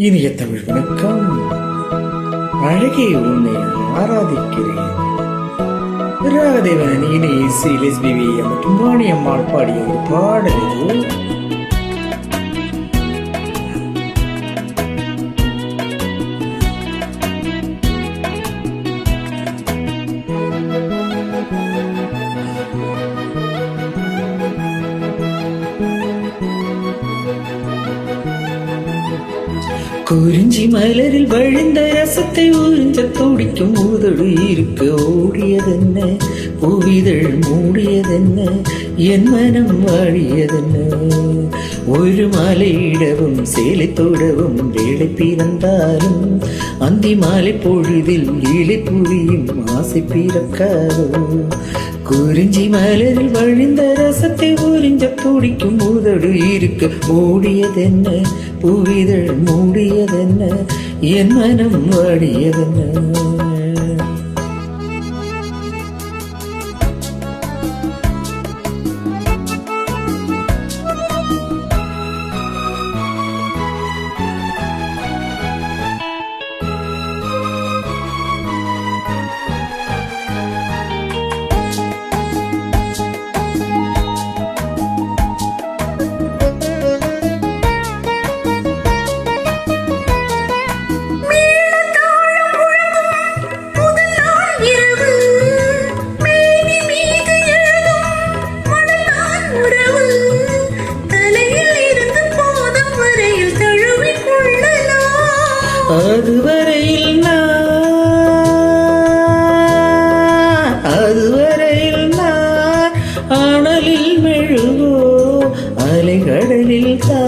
இனிய தமிழ் வணக்கம். அழகே உன்னை ஆராதிக்கிறேன். ராகதேவன் இனி ஸ்ரீ லெஸ்பிவி மற்றும் வாணி அம்மாள் பாடிய ஒரு பாடல் குறிஞ்சி மலரில் வழிந்த ரசத்தை உறிஞ்ச துடிக்கும் உதடு இருக்க ஓடியதென்ன? புவிதழ் மூடியதென்ன? என் மனம் வாழியதென்ன? ஒரு மாலையிடவும் சேலை தோடவும் வேலை பிறந்தாலும் அந்தி மாலை பொழுதில் இலை புரியும் ஆசை பிறக்காதோ? குறிஞ்சி மலரில் வழிந்த ரசத்தை உறிஞ்ச துடிக்கும் உதடு இருக்க ஓடியதென்ன? புவிதழ் மூடியதென்ன? என் மனம் வாடியதென்ன?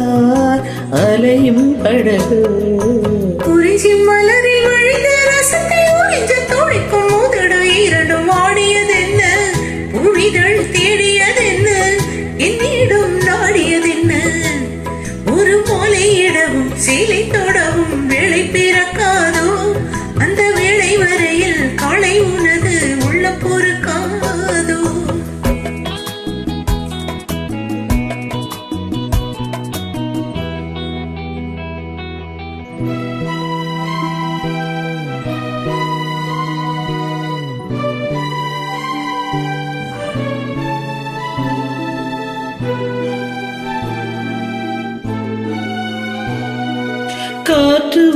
அலைகடலில் அலையும் படகு குறிஞ்சி மலரில் வழிந்த ரசத்தை உறிஞ்ச துடிக்கும் உதடு இரண்டும் ஆடியதென்ன? புவிதழ்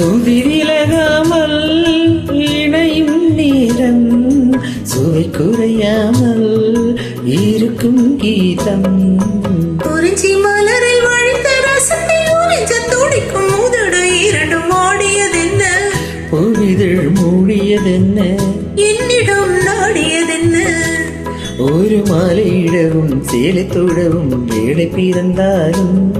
வீணைதான் சுதி விலகாமல் இணையும் நேரம் சுவை குறையாமல் இருக்கும் கீதம். குறிஞ்சி மலரில் வழிந்த ரசத்தை உறிஞ்ச துடிக்கும் உதடு இரண்டும் ஆடியதென்ன? புவிதழ் மூடியதென்ன? என்னிடம் நாடியதென்ன? ஒரு மாலையிடவும் சேலை தொடவும் வேலை பிறந்தாலும்